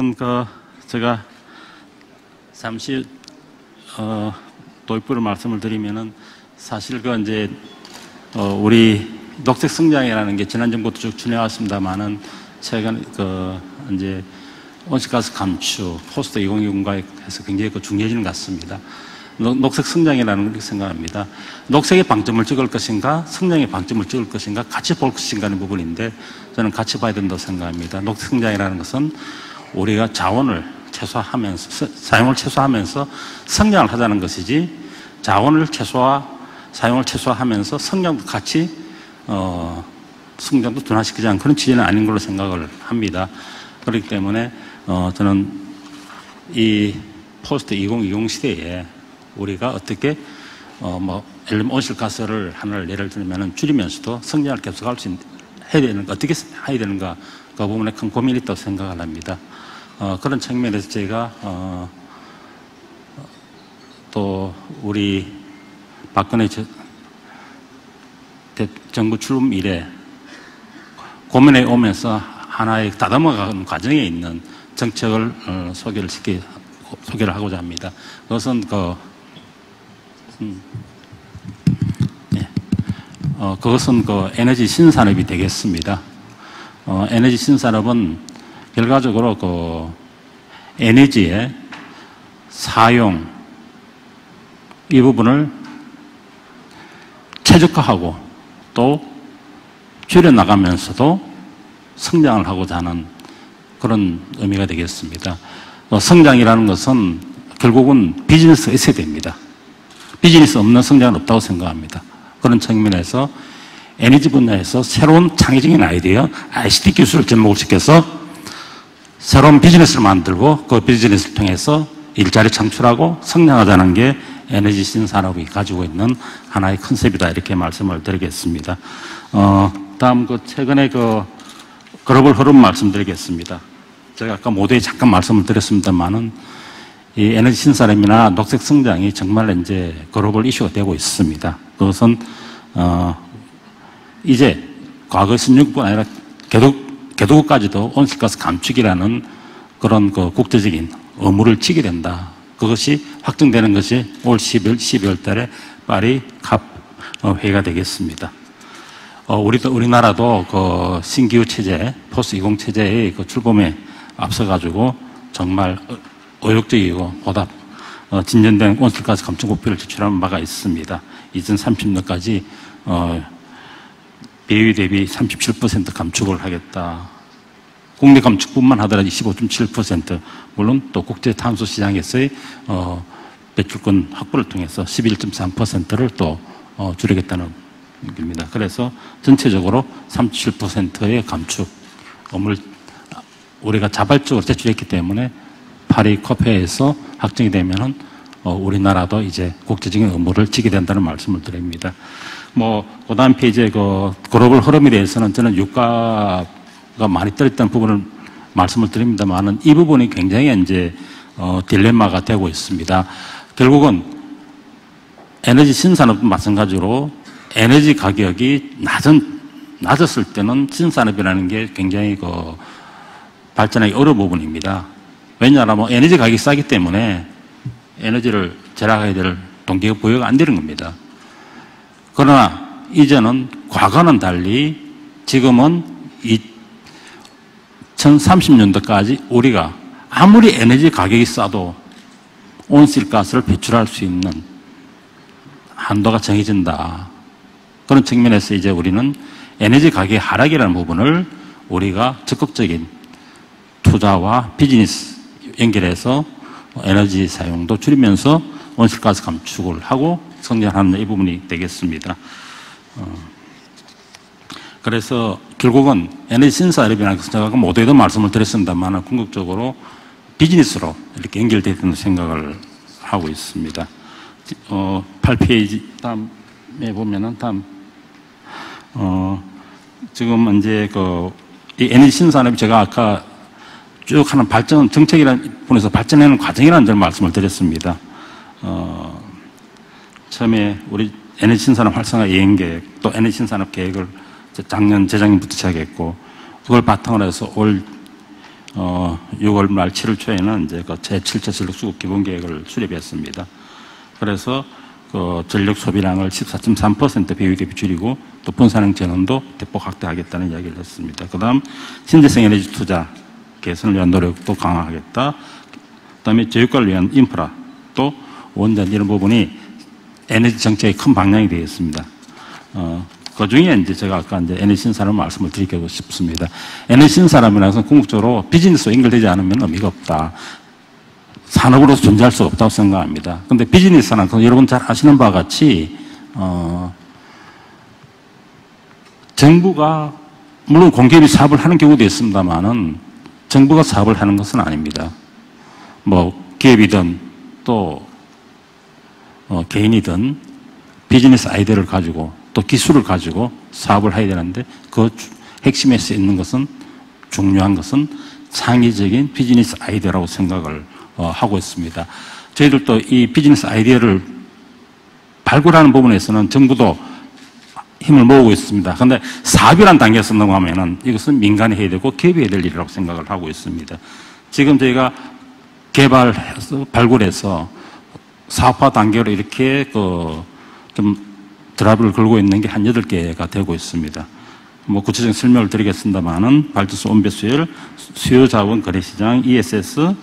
우선 그 제가 잠시 어, 도입부를 말씀을 드리면은 사실 그 이제 어, 우리 녹색 성장이라는 게 지난 정부도 쭉 진행왔습니다만은 최근 그 이제 온실가스 감축, 포스트 2020과 해서 굉장히 그 중요해지는 것 같습니다. 녹색 성장이라는 걸 생각합니다. 녹색의 방점을 찍을 것인가, 성장의 방점을 찍을 것인가, 같이 볼 것인가 하는 부분인데 저는 같이 봐야 된다고 생각합니다. 녹색 성장이라는 것은 우리가 자원을 최소화하면서, 사용을 최소화하면서 성장을 하자는 것이지 자원을 최소화, 사용을 최소화하면서 성장도 같이, 어, 성장도 둔화시키지 않은 그런 취지는 아닌 걸로 생각을 합니다. 그렇기 때문에, 어, 저는 이 포스트 2020 시대에 우리가 어떻게 어 뭐 예를 들면 온실가스를 하나를 예를 들면 줄이면서도 성장을 계속할 수 있, 해야 되는 가 어떻게 해야 되는가 그 부분에 큰 고민이 있다고 생각을 합니다. 어, 그런 측면에서 제가 어, 또 우리 박근혜 저, 정부 출범 이래 고민해 오면서 하나의 다듬어가는 과정에 있는 정책을 어, 소개를 시키 소개를 하고자 합니다. 그것은 그 음. 네. 어, 그것은 그 에너지 신산업이 되겠습니다. 어, 에너지 신산업은 결과적으로 그 에너지의 사용 이 부분을 최적화하고 또 줄여나가면서도 성장을 하고자 하는 그런 의미가 되겠습니다. 어, 성장이라는 것은 결국은 비즈니스가 있어야 됩니다. 비즈니스 없는 성장은 없다고 생각합니다. 그런 측면에서 에너지 분야에서 새로운 창의적인 아이디어, ICT 기술을 접목을 시켜서 새로운 비즈니스를 만들고 그 비즈니스를 통해서 일자리 창출하고 성장하자는 게 에너지 신산업이 가지고 있는 하나의 컨셉이다 이렇게 말씀을 드리겠습니다. 어, 다음 그 최근에 그 글로벌 흐름 말씀드리겠습니다. 제가 아까 모두에 잠깐 말씀을 드렸습니다만은 이 에너지 신산업이나 녹색 성장이 정말 이제 글로벌 이슈가 되고 있습니다. 그것은 어 이제 과거 16분 아니라 개독 개도국까지도 온실가스 감축이라는 그런 그 국제적인 의무를 지게 된다. 그것이 확정되는 것이 올 12월 12월 달에 파리 갑 어, 회의가 되겠습니다. 어, 우리도 우리나라도 그 신기후 체제, 포스 20 체제의 그 출범에 앞서 가지고 정말 의욕적이고 보다 어, 진전된 온실가스 감축 목표를 제출한 바가 있습니다. 2030년까지 어, 배위 대비 37% 감축을 하겠다. 국내 감축뿐만 하더라도 25.7% 물론 또 국제 탄소 시장에서의 어, 배출권 확보를 통해서 11.3%를 또 어, 줄이겠다는 얘기입니다. 그래서 전체적으로 37%의 감축을 우리가 자발적으로 제출했기 때문에 파리 커페에서 확정이 되면은 어, 우리나라도 이제 국제적인 의무를 지게 된다는 말씀을 드립니다. 뭐, 그 다음 페이지에 그 글로벌 흐름에 대해서는 저는 유가가 많이 떨어졌다는 부분을 말씀을 드립니다만은 이 부분이 굉장히 이제 어, 딜레마가 되고 있습니다. 결국은 에너지 신산업도 마찬가지로 에너지 가격이 낮은, 낮았을 때는 신산업이라는 게 굉장히 그 발전하기 어려운 부분입니다. 왜냐하면 에너지 가격이 싸기 때문에 에너지를 절약해야 될 동기가 부여가 안 되는 겁니다. 그러나 이제는 과거는 달리 지금은 2030년도까지 우리가 아무리 에너지 가격이 싸도 온실가스를 배출할 수 있는 한도가 정해진다. 그런 측면에서 이제 우리는 에너지 가격의 하락이라는 부분을 우리가 적극적인 투자와 비즈니스 연결해서 에너지 사용도 줄이면서 온실가스 감축을 하고 성장하는 이 부분이 되겠습니다. 어, 그래서 결국은 에너지 신사업이라는 제가 모두에도 말씀을 드렸습니다만 궁극적으로 비즈니스로 이렇게 연결되어 있다는 생각을 하고 있습니다. 어, 8페이지 다음에 보면은 다음 어, 지금 이제 그 이 에너지 신산업이 제가 아까 쭉 하는 발전, 정책이라는 분에서 발전하는 과정이라는 점 말씀을 드렸습니다. 어, 처음에 우리 에너지 신산업 활성화 예행 계획, 또 에너지 신산업 계획을 작년, 재작년부터 시작했고, 그걸 바탕으로 해서 올 어, 6월 말 7월 초에는 이제 그 제7차 전력 수급 기본 계획을 수립했습니다. 그래서 그 전력 소비량을 14.3% 배율 대비 줄이고 또 분산형 전원도 대폭 확대하겠다는 이야기를 했습니다. 그 다음 신재생 에너지 투자 개선을 위한 노력도 강화하겠다. 그 다음에 저유가를 위한 인프라 또 원전 이런 부분이 에너지 정책의 큰 방향이 되겠습니다. 어, 그 중에 이제 제가 아까 이제 에너지 신사람 말씀을 드리고 싶습니다. 에너지 신사람이라는 것은 궁극적으로 비즈니스와 연결되지 않으면 의미가 없다. 산업으로서 존재할 수 없다고 생각합니다. 근데 비즈니스는 여러분 잘 아시는 바와 같이, 어, 정부가, 물론 공기업이 사업을 하는 경우도 있습니다만은 정부가 사업을 하는 것은 아닙니다. 뭐, 기업이든 또, 어, 개인이든 비즈니스 아이디어를 가지고 또 기술을 가지고 사업을 해야 되는데 그 핵심에 서 있는 것은 중요한 것은 창의적인 비즈니스 아이디어라고 생각을 어, 하고 있습니다. 저희들도 이 비즈니스 아이디어를 발굴하는 부분에서는 정부도 힘을 모으고 있습니다. 그런데 사업이란 단계에서 넘어가면은 이것은 민간이 해야 되고 기업이 해야 될 일이라고 생각을 하고 있습니다. 지금 저희가 개발해서 발굴해서 사업화 단계로 이렇게 그 좀 드라이브를 걸고 있는 게 한 8개가 되고 있습니다. 뭐 구체적인 설명을 드리겠습니다만은 발전소 온배수열, 수요자원 거래시장, ESS,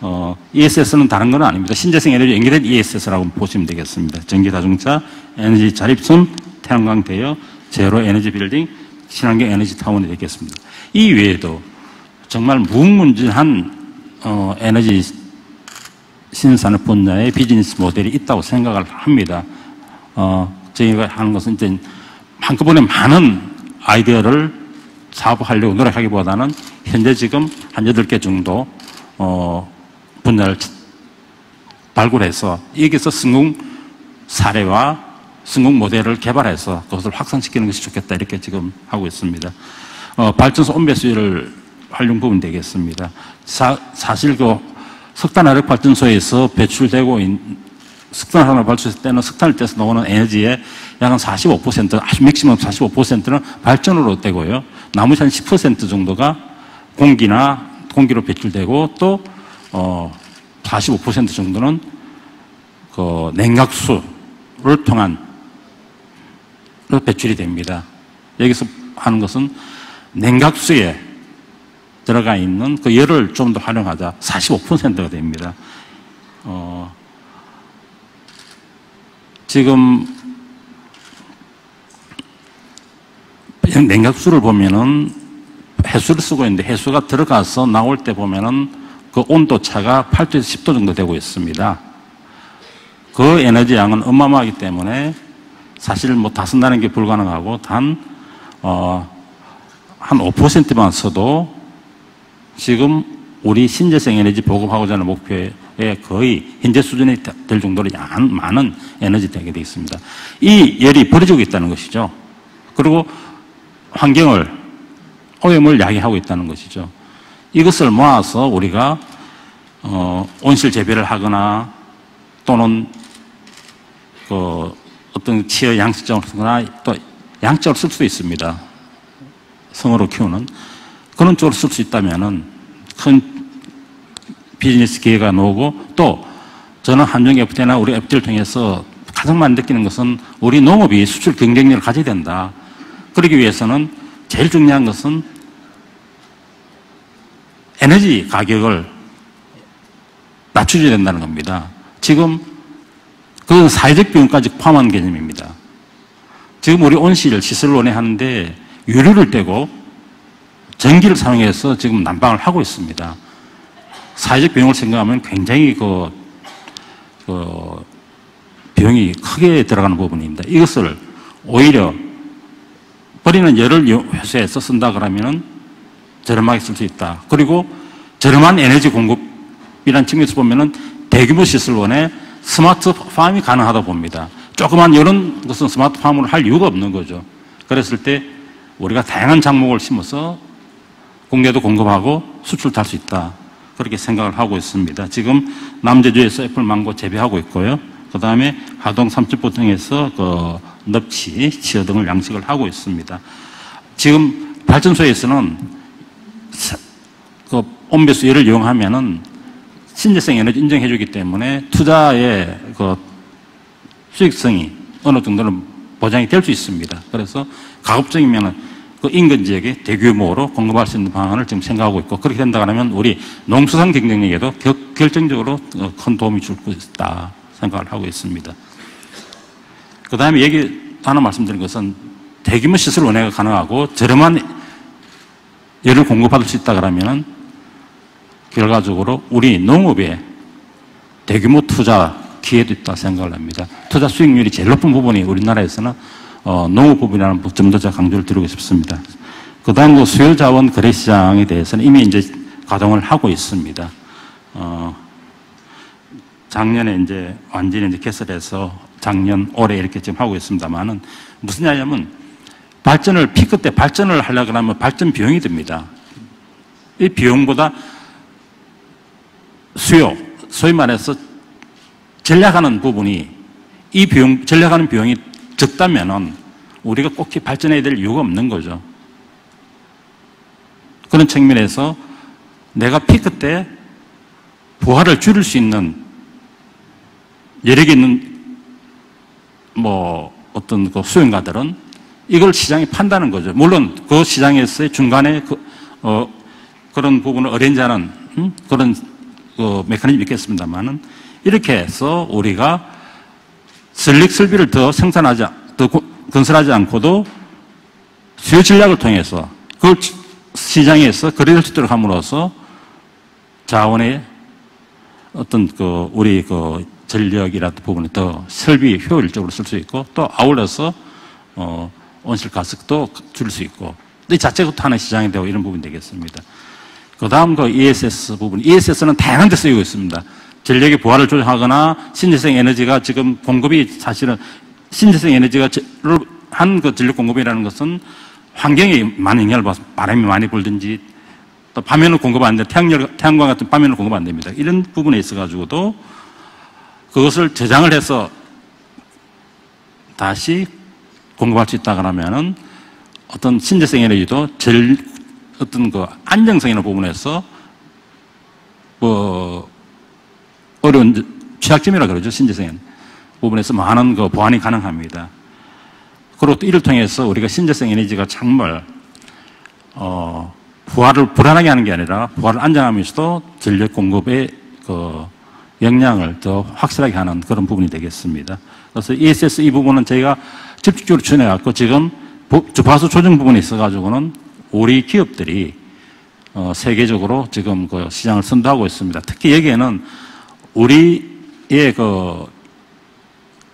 어, ESS는 다른 건 아닙니다. 신재생 에너지 연결된 ESS라고 보시면 되겠습니다. 전기 자동차, 에너지 자립선, 태양광 대여, 제로 에너지 빌딩, 친환경 에너지 타운이 되겠습니다. 이 외에도 정말 무궁무진한 어, 에너지 신산업 분야의 비즈니스 모델이 있다고 생각을 합니다. 어, 저희가 하는 것은 이제 한꺼번에 많은 아이디어를 사업하려고 노력하기보다는 현재 지금 한 8개 정도 어, 분야를 발굴해서 여기서 성공 사례와 성공 모델을 개발해서 그것을 확산시키는 것이 좋겠다 이렇게 지금 하고 있습니다. 어, 발전소 온배수율을 활용 부분 되겠습니다. 사, 사실 그 석탄 화력 발전소에서 배출되고 있는 석탄산업 발전했을 때는 석탄을 떼서 나오는 에너지의 약 한 45% 아주 맥시멈 45%는 발전으로 되고요. 나머지 한 10% 정도가 공기나 공기로 배출되고 또 어, 45% 정도는 그 냉각수를 통한 배출이 됩니다. 여기서 하는 것은 냉각수에 들어가 있는 그 열을 좀 더 활용하자 45%가 됩니다. 어, 지금 냉각수를 보면은 해수를 쓰고 있는데 해수가 들어가서 나올 때 보면은 그 온도 차가 8도에서 10도 정도 되고 있습니다. 그 에너지 양은 어마어마하기 때문에 사실 뭐 다 쓴다는 게 불가능하고 단, 어, 한 5%만 써도 지금 우리 신재생 에너지 보급하고자 하는 목표에 거의 현재 수준이 될 정도로 많은 에너지 되게 되어 있습니다. 이 열이 버려지고 있다는 것이죠. 그리고 환경을 오염을 야기하고 있다는 것이죠. 이것을 모아서 우리가 어, 온실 재배를 하거나 또는 그 어떤 치어 양식적으로 쓰거나 또 양적으로 쓸 수도 있습니다. 성으로 키우는 그런 쪽으로 쓸 수 있다면은 큰 비즈니스 기회가 나오고 또 저는 한중 FTA나 우리 FTA를 통해서 가장 많이 느끼는 것은 우리 농업이 수출 경쟁력을 가져야 된다. 그러기 위해서는 제일 중요한 것은 에너지 가격을 낮춰줘야 된다는 겁니다. 지금 그건 사회적 비용까지 포함한 개념입니다. 지금 우리 온실 시설원에 하는데 유류를 떼고 전기를 사용해서 지금 난방을 하고 있습니다. 사회적 비용을 생각하면 굉장히 그, 그 비용이 크게 들어가는 부분입니다. 이것을 오히려 버리는 열을 회수해서 쓴다 그러면은 저렴하게 쓸 수 있다. 그리고 저렴한 에너지 공급이라는 측면에서 보면은 대규모 시설원에 스마트 팜이 가능하다 봅니다. 조그만 이런 것은 스마트 팜으로 할 이유가 없는 거죠. 그랬을 때 우리가 다양한 작목을 심어서 국내도 공급하고 수출도 할 수 있다. 그렇게 생각을 하고 있습니다. 지금 남제주에서 애플 망고 재배하고 있고요. 그 다음에 하동 삼천포 등에서 그 넙치, 치어 등을 양식을 하고 있습니다. 지금 발전소에서는 그 온배수 열을 이용하면은 신재생 에너지 인정해 주기 때문에 투자의 그 수익성이 어느 정도는 보장이 될 수 있습니다. 그래서 가급적이면은 그 인근 지역에 대규모로 공급할 수 있는 방안을 지금 생각하고 있고 그렇게 된다 그러면 우리 농수산 경쟁력에도 결정적으로 어, 큰 도움이 줄수 있다 생각을 하고 있습니다. 그 다음에 얘기 하나 말씀드린 것은 대규모 시설 운행가 가능하고 저렴한 열을 공급받을 수 있다 그러면은 결과적으로 우리 농업에 대규모 투자 기회도 있다 생각을 합니다. 투자 수익률이 제일 높은 부분이 우리나라에서는 어, 농업 부분이라는 점도 제가 강조를 드리고 싶습니다. 그 다음 그 수요자원 거래시장에 대해서는 이미 이제 가동을 하고 있습니다. 어, 작년에 이제 완전히 이제 개설해서 작년, 올해 이렇게 지금 하고 있습니다만은 무슨 이야기냐면 발전을 피크 때 발전을 하려고 하면 발전 비용이 듭니다. 이 비용보다 수요, 소위 말해서 전략하는 부분이 이 비용, 전략하는 비용이 적다면은 우리가 꼭 발전해야 될 이유가 없는 거죠. 그런 측면에서 내가 피크 때 부하를 줄일 수 있는 여력 있는 뭐 어떤 그 수행가들은 이걸 시장이 판다는 거죠. 물론 그 시장에서의 중간에 그, 어, 그런 부분을 어렌지하는 음? 그런 그 메커니즘이 있겠습니다만은 이렇게 해서 우리가 설립 설비를 더 생산하지 더 건설하지 않고도 수요 전략을 통해서 그걸 시장에서 거래될 수 있도록 함으로써 자원의 어떤 그 우리 그 전력이라든 부분을 더 설비 효율적으로 쓸 수 있고 또 아울러서 어 온실가스도 줄수 있고 이 자체부터 하는 시장이 되고 이런 부분이 되겠습니다. 그 다음 그 ESS 부분. ESS는 다양한 데 쓰이고 있습니다. 전력의 부하를 조정하거나 신재생 에너지가 지금 공급이 사실은 신재생 에너지가 한 그 전력 공급이라는 것은 환경에 많은 영향을 받아서 바람이 많이 불든지 또 밤에는 공급 안 돼. 태양열, 태양광 같은 밤에는 공급 안 됩니다. 이런 부분에 있어가지고도 그것을 저장을 해서 다시 공급할 수 있다 그러면은 어떤 신재생 에너지도 절, 어떤 그 안정성이나 부분에서 뭐 어려운 취약점이라 그러죠 신재생 부분에서 많은 그 보완이 가능합니다. 그리고 또 이를 통해서 우리가 신재생 에너지가 정말 어, 부하를 불안하게 하는 게 아니라 부하를 안정하면서도 전력 공급의 그 역량을 더 확실하게 하는 그런 부분이 되겠습니다. 그래서 ESS 이 부분은 저희가 집중적으로 추진해갖고 지금 주파수 조정 부분에 있어가지고는 우리 기업들이 어, 세계적으로 지금 그 시장을 선도하고 있습니다. 특히 여기에는 우리의 그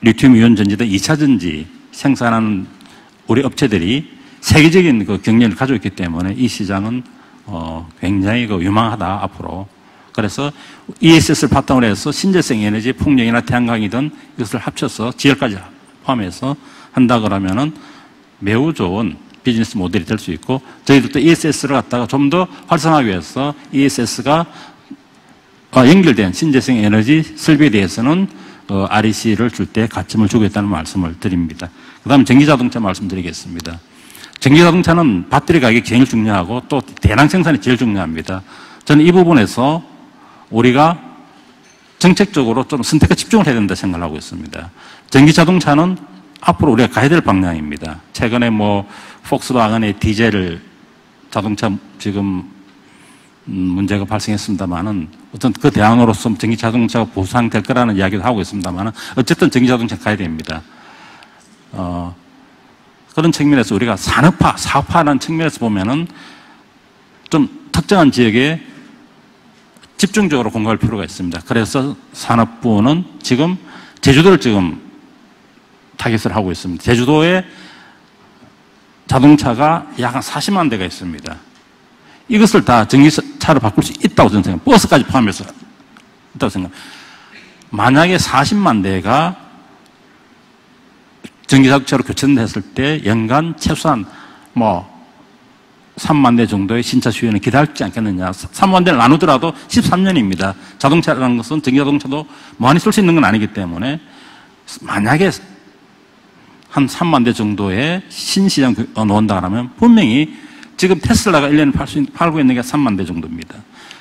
리튬 이온 전지등 2차 전지 생산하는 우리 업체들이 세계적인 그 경쟁을 가지고 있기 때문에 이 시장은 어, 굉장히 그 유망하다 앞으로. 그래서 ESS를 바탕으로 해서 신재생 에너지, 풍력이나 태양광이든 이것을 합쳐서 지열까지 포함해서 한다 그러면은 매우 좋은 비즈니스 모델이 될 수 있고 저희들도 ESS를 갖다가 좀 더 활성화하기 위해서 ESS가 어, 연결된 신재생 에너지 설비에 대해서는 어, REC를 줄 때 가점을 주고 있다는 말씀을 드립니다. 그 다음 전기자동차 말씀드리겠습니다. 전기자동차는 배터리 가격이 제일 중요하고 또 대량 생산이 제일 중요합니다. 저는 이 부분에서 우리가 정책적으로 좀 선택과 집중을 해야 된다 생각을 하고 있습니다. 전기자동차는 앞으로 우리가 가야 될 방향입니다. 최근에 뭐 폭스바겐의 디젤 자동차 지금 음, 문제가 발생했습니다만은 어떤 그 대안으로서 전기 자동차가 보상될 거라는 이야기도 하고 있습니다만은 어쨌든 전기 자동차 가야 됩니다. 어, 그런 측면에서 우리가 산업화, 사업화라는 측면에서 보면은 좀 특정한 지역에 집중적으로 공부할 필요가 있습니다. 그래서 산업부는 지금 제주도를 지금 타겟을 하고 있습니다. 제주도에 자동차가 약 한 40만 대가 있습니다. 이것을 다 전기차로 바꿀 수 있다고 저는 생각합니다. 버스까지 포함해서 있다고 생각합니다. 만약에 40만 대가 전기자동차로 교체됐을 때 연간 최소한 뭐 3만 대 정도의 신차 수요는 기다리지 않겠느냐. 3만 대를 나누더라도 13년입니다. 자동차라는 것은 전기자동차도 많이 쓸 수 있는 건 아니기 때문에 만약에 한 3만 대 정도의 신시장 놓는다 그러면 분명히 지금 테슬라가 1년에 팔 수, 팔고 있는 게 3만 대 정도입니다.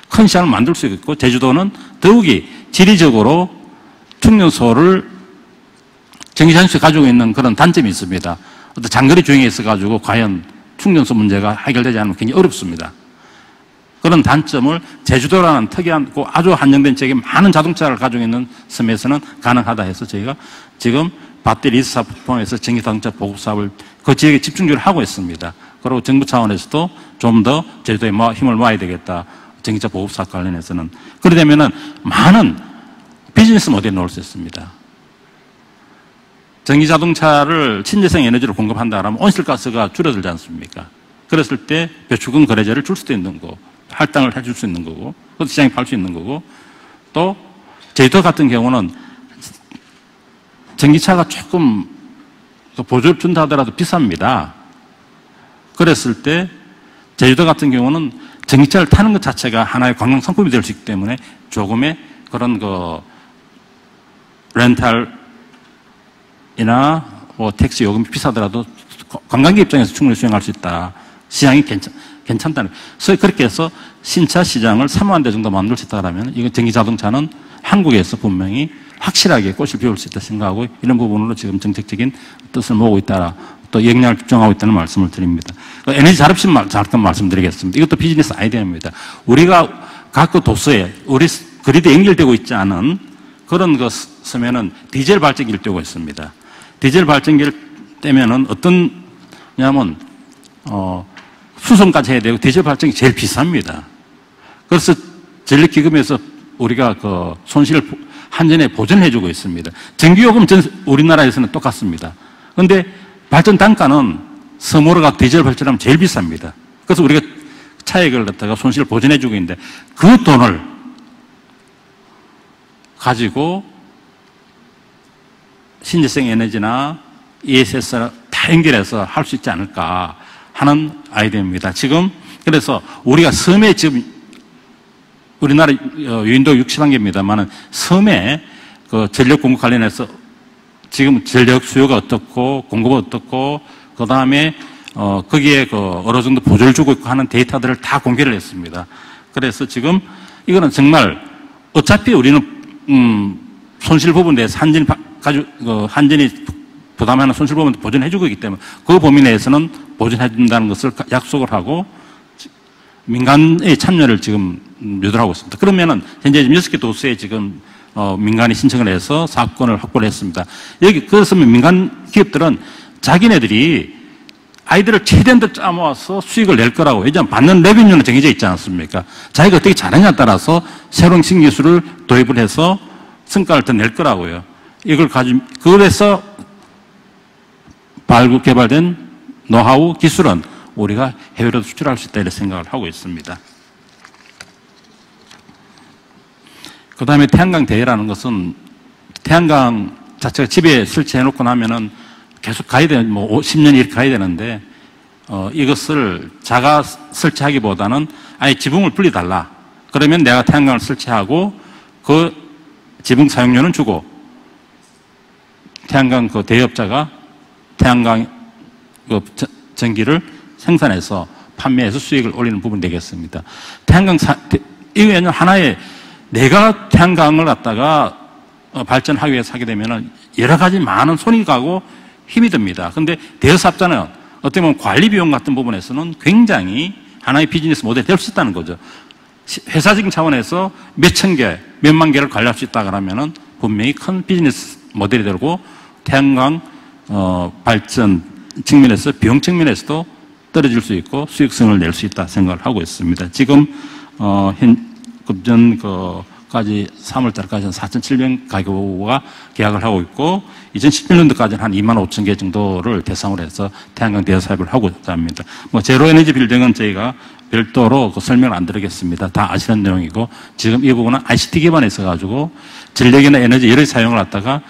큰 시장을 만들 수 있고 제주도는 더욱이 지리적으로 충전소를 전기장치 가지고 있는 그런 단점이 있습니다. 어떤 장거리 주행에 있어가지고 과연 충전소 문제가 해결되지 않으면 굉장히 어렵습니다. 그런 단점을 제주도라는 특이한 아주 한정된 지역에 많은 자동차를 가지고 있는 섬에서는 가능하다 해서 저희가 지금 배터리 리스 사업 포함해서 전기자동차 보급 사업을 그 지역에 집중적으로 하고 있습니다. 그리고 정부 차원에서도 좀 더 제주도에 힘을 모아야 되겠다. 전기차 보급 사업 관련해서는. 그러려면은 많은 비즈니스 모델이 나올 수 있습니다. 전기 자동차를 친재생 에너지로 공급한다 그러면 온실가스가 줄어들지 않습니까? 그랬을 때 배출금 거래제를 줄 수도 있는 거, 할당을 해줄 수 있는 거고, 그것도 시장에 팔 수 있는 거고, 또 제주도 같은 경우는 전기차가 조금 그 보조를 준다 하더라도 비쌉니다. 그랬을 때 제주도 같은 경우는 전기차를 타는 것 자체가 하나의 관광 상품이 될 수 있기 때문에 조금의 그런 그 렌탈이나 뭐 택시 요금이 비싸더라도 관광객 입장에서 충분히 수행할 수 있다. 시장이 괜찮, 괜찮다는. 그래서 그렇게 해서 신차 시장을 3만 대 정도 만들 수 있다면 이건 전기 자동차는 한국에서 분명히 확실하게 꽃을 피울 수 있다 생각하고 이런 부분으로 지금 정책적인 뜻을 모으고 있다. 또 역량을 집중하고 있다는 말씀을 드립니다. 그 에너지 자립심 잠깐 말씀드리겠습니다. 이것도 비즈니스 아이디어입니다. 우리가 각 도서에 우리 그리드 연결되고 있지 않은 그런 그 섬에는 디젤 발전기를 떼고 있습니다. 디젤 발전기를 떼면은 어떤 냐면 어 수송까지 해야 되고 디젤 발전기 제일 비쌉니다. 그래서 전력기금에서 우리가 그 손실을 한전에 보전해주고 있습니다. 전기요금 전 우리나라에서는 똑같습니다. 그런데 발전 단가는 서머로가 디젤 발전하면 제일 비쌉니다. 그래서 우리가 차액을 갖다가 손실을 보전해주고 있는데 그 돈을 가지고 신재생 에너지나 ESS를 다 연결해서 할 수 있지 않을까 하는 아이디어입니다. 지금 그래서 우리가 섬에 지금 우리나라 어, 유인도 60만 개입니다만 섬에 그 전력 공급 관련해서 지금 전력 수요가 어떻고 공급은 어떻고 그 다음에 어 거기에 그 어느 정도 보조를 주고 있고 하는 데이터들을 다 공개를 했습니다. 그래서 지금 이거는 정말 어차피 우리는 음 손실 부분에 한전이 가지고 그 한전이 부담하는 손실 부분 보전해 주고 있기 때문에 그 범위 내에서는 보전해 준다는 것을 약속을 하고 민간의 참여를 지금 유도하고 있습니다. 그러면은 현재 6개 도시에 지금 어, 민간이 신청을 해서 사업권을 확보를 했습니다. 여기, 그래서 민간 기업들은 자기네들이 아이들을 최대한 더 짜모아서 수익을 낼 거라고. 왜냐하면 받는 레비뉴는 정해져 있지 않습니까? 자기가 어떻게 잘하냐에 따라서 새로운 신기술을 도입을 해서 성과를 더 낼 거라고요. 이걸 가지고, 그래서 발굴 개발된 노하우 기술은 우리가 해외로 수출할 수 있다 이런 생각을 하고 있습니다. 그 다음에 태양광 대회라는 것은 태양광 자체가 집에 설치해 놓고 나면은 계속 가야 되는, 뭐 10년 이렇게 가야 되는데, 어, 이것을 자가 설치하기보다는 아예 지붕을 분리달라. 그러면 내가 태양광을 설치하고 그 지붕 사용료는 주고 태양광 그 대업자가 태양광 그 전기를 생산해서 판매해서 수익을 올리는 부분이 되겠습니다. 태양광 사, 이거는 하나의 내가 태양광을 갖다가 어, 발전하기 위해서 하게 되면 여러 가지 많은 손이 가고 힘이 듭니다. 근데 대여사업자는 어떻게 보면 관리 비용 같은 부분에서는 굉장히 하나의 비즈니스 모델이 될 수 있다는 거죠. 회사적인 차원에서 몇천 개, 몇만 개를 관리할 수 있다 그러면은 분명히 큰 비즈니스 모델이 되고 태양광 어, 발전 측면에서 비용 측면에서도 떨어질 수 있고 수익성을 낼 수 있다 생각을 하고 있습니다. 지금 어, 현, 급전 그까지 3월 달까지는 4,700 가구가 계약을 하고 있고 2017년도까지는 한 2만 5천 개 정도를 대상으로 해서 태양광 대여 사업을 하고 있답니다. 뭐 제로 에너지 빌딩은 저희가 별도로 그 설명을 안 드리겠습니다. 다 아시는 내용이고 지금 이 부분은 ICT 기반에 있어 가지고 전력이나 에너지 여러 사용을 갖다가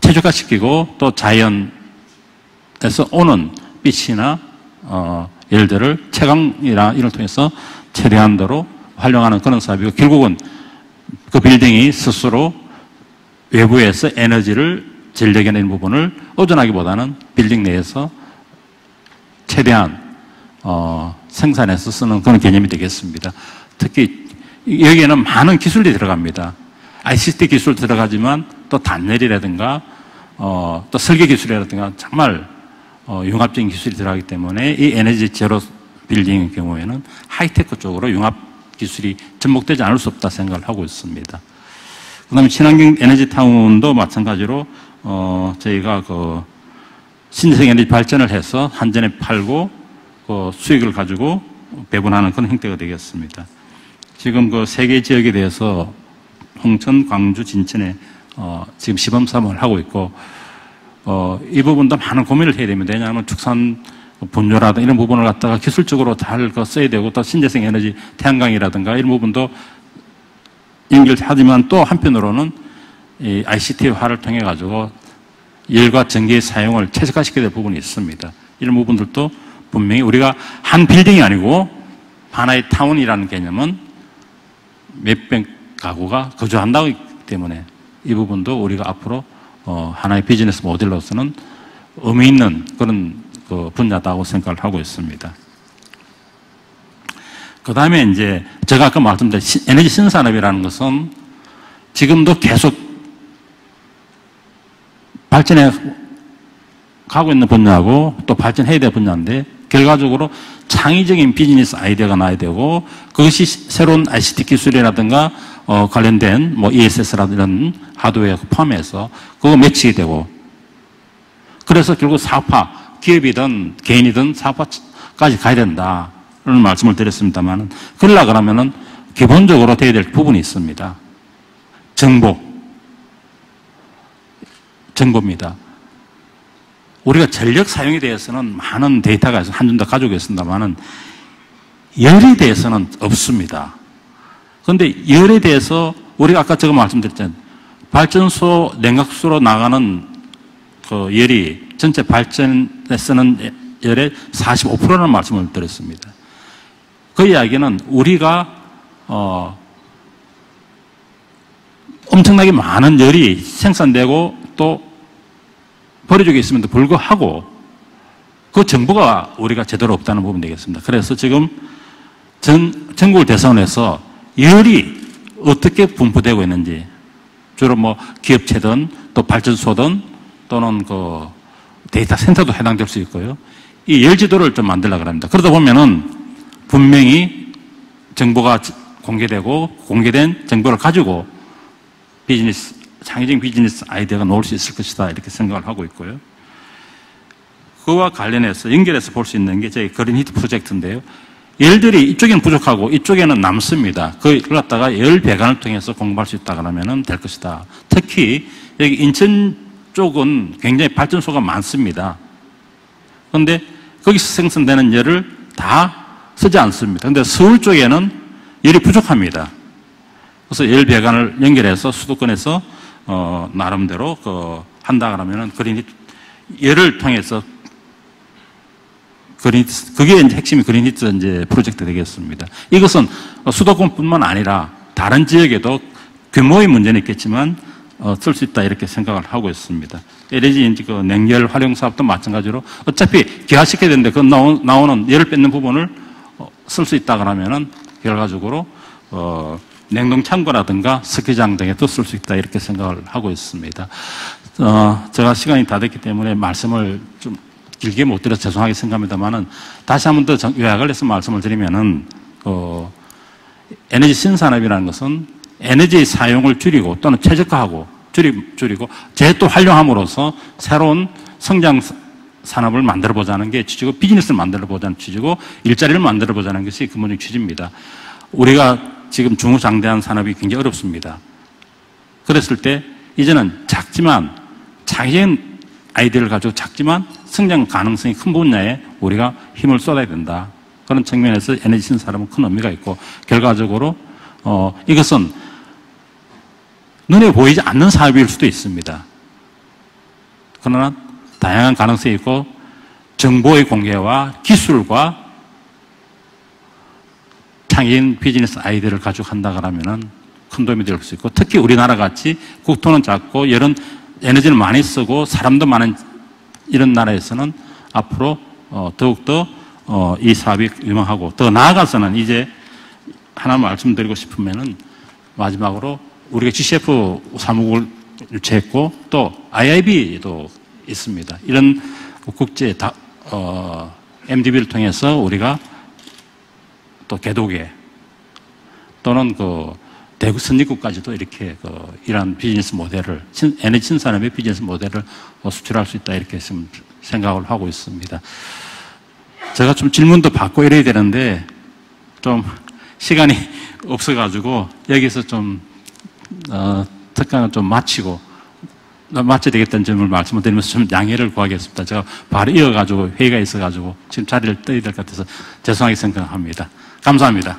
최적화 시키고 또 자연에서 오는 빛이나 어, 예를 체광이나 이를 통해서 최대한도로 활용하는 그런 사업이고 결국은 그 빌딩이 스스로 외부에서 에너지를 전력해내는 부분을 오전하기보다는 빌딩 내에서 최대한 어, 생산해서 쓰는 그런 개념이 되겠습니다. 특히 여기에는 많은 기술이 들어갑니다. ICT 기술 들어가지만 또 단열이라든가 어, 또 설계 기술이라든가 정말 어, 융합적인 기술이 들어가기 때문에 이 에너지 제로 빌딩의 경우에는 하이테크 쪽으로 융합 기술이 접목되지 않을 수 없다 생각을 하고 있습니다. 그 다음에 친환경 에너지 타운도 마찬가지로 어, 저희가 그 신재생 에너지 발전을 해서 한전에 팔고 그 수익을 가지고 배분하는 그런 형태가 되겠습니다. 지금 그 세 개 지역에 대해서 홍천, 광주, 진천에 어, 지금 시범 사업을 하고 있고 어, 이 부분도 많은 고민을 해야 됩니다. 왜냐하면 축산 분뇨라든가 이런 부분을 갖다가 기술적으로 잘 써야 되고 또 신재생 에너지 태양광이라든가 이런 부분도 연결하지만 또 한편으로는 이 ICT화를 통해 가지고 열과 전기의 사용을 최적화시켜야 될 부분이 있습니다. 이런 부분들도 분명히 우리가 한 빌딩이 아니고 하나의 타운이라는 개념은 몇백 가구가 거주한다기 때문에 이 부분도 우리가 앞으로 어 하나의 비즈니스 모델로서는 의미 있는 그런 그 분야다고 생각을 하고 있습니다. 그 다음에 이제 제가 아까 말씀드린 에너지 신산업이라는 것은 지금도 계속 발전해 가고 있는 분야고 또 발전해야 될 분야인데 결과적으로 창의적인 비즈니스 아이디어가 나야 되고 그것이 새로운 ICT 기술이라든가 어 관련된 뭐 ESS라든 하드웨어 포함해서 그거 매치게 되고 그래서 결국 사업화 기업이든 개인이든 사업화까지 가야 된다. 는 말씀을 드렸습니다만 그러려 그러면은 기본적으로 돼야 될 부분이 있습니다. 정보. 정보입니다. 우리가 전력 사용에 대해서는 많은 데이터가 한줌 더 가지고 있습니다만은 열에 대해서는 없습니다. 그런데 열에 대해서 우리가 아까 제가 말씀드렸잖아요. 발전소 냉각수로 나가는 그 열이 전체 발전에 쓰는 열의 45%라는 말씀을 드렸습니다. 그 이야기는 우리가 어 엄청나게 많은 열이 생산되고 또 버려지고 있음에도 불구하고 그 정보가 우리가 제대로 없다는 부분 되겠습니다. 그래서 지금 전, 전국을 대상해서 열이 어떻게 분포되고 있는지 주로 뭐 기업체든 또 발전소든 또는 그 데이터 센터도 해당될 수 있고요. 이 열지도를 좀 만들려고 합니다. 그러다 보면은 분명히 정보가 공개되고 공개된 정보를 가지고 비즈니스, 창의적인 비즈니스 아이디어가 나올 수 있을 것이다. 이렇게 생각을 하고 있고요. 그와 관련해서 연결해서 볼 수 있는 게 저희 그린 히트 프로젝트인데요. 열들이 이쪽에는 부족하고 이쪽에는 남습니다. 그걸 갖다가 열 배관을 통해서 공부할 수 있다 그러면 될 것이다. 특히 여기 인천 쪽은 굉장히 발전소가 많습니다. 그런데 거기서 생성되는 열을 다 쓰지 않습니다. 그런데 서울 쪽에는 열이 부족합니다. 그래서 열 배관을 연결해서 수도권에서 어, 나름대로 그 한다 그러면은 그린 열을 통해서 그린 그게 이제 핵심이 그린 히트 이제 프로젝트 되겠습니다. 이것은 수도권뿐만 아니라 다른 지역에도 규모의 문제는 있겠지만 어, 쓸 수 있다 이렇게 생각을 하고 있습니다. LG 이제 그 냉열 활용 사업도 마찬가지로 어차피 기화시켜야 되는데 그 나오는 열을 뺏는 부분을 쓸 수 있다 그러면은 결과적으로 어, 냉동 창고라든가 스키장 등에도 쓸 수 있다 이렇게 생각을 하고 있습니다. 어, 제가 시간이 다 됐기 때문에 말씀을 좀 길게 못 드려서 죄송하게 생각합니다만은 다시 한 번 더 요약을 해서 말씀을 드리면은 어, 에너지 신산업이라는 것은 에너지 사용을 줄이고 또는 최적화하고 줄이, 줄이고 재또 활용함으로써 새로운 성장 산업을 만들어 보자는 게 취지고 비즈니스를 만들어 보자는 취지고 일자리를 만들어 보자는 것이 근본적 취지입니다. 우리가 지금 중후장대한 산업이 굉장히 어렵습니다. 그랬을 때 이제는 작지만 자기인 아이디어를 가지고 작지만 성장 가능성이 큰 분야에 우리가 힘을 쏟아야 된다. 그런 측면에서 에너지 신산업은 큰 의미가 있고 결과적으로 어, 이것은 눈에 보이지 않는 사업일 수도 있습니다. 그러나 다양한 가능성이 있고 정보의 공개와 기술과 창의인 비즈니스 아이디어를 가지고 한다 그러면은 큰 도움이 될 수 있고 특히 우리나라 같이 국토는 작고 이런 에너지를 많이 쓰고 사람도 많은 이런 나라에서는 앞으로 어, 더욱더 어, 이 사업이 유망하고 더 나아가서는 이제 하나 말씀드리고 싶으면은 마지막으로 우리가 GCF 사무국을 유치했고 또 IIB도 있습니다. 이런 국제 다, 어, MDB를 통해서 우리가 또 개도계 또는 그 대구 선진국까지도 이렇게 그 이러한 비즈니스 모델을 친, 에너지 신산업의 비즈니스 모델을 어, 수출할 수 있다 이렇게 생각을 하고 있습니다. 제가 좀 질문도 받고 이래야 되는데 좀 시간이 없어가지고 여기서 좀 어, 특강을 좀 마치고 마쳐야 되겠다는 점을 말씀을 드리면서 좀 양해를 구하겠습니다. 제가 바로 이어가지고 회의가 있어가지고 지금 자리를 떠야 될 것 같아서 죄송하게 생각합니다. 감사합니다.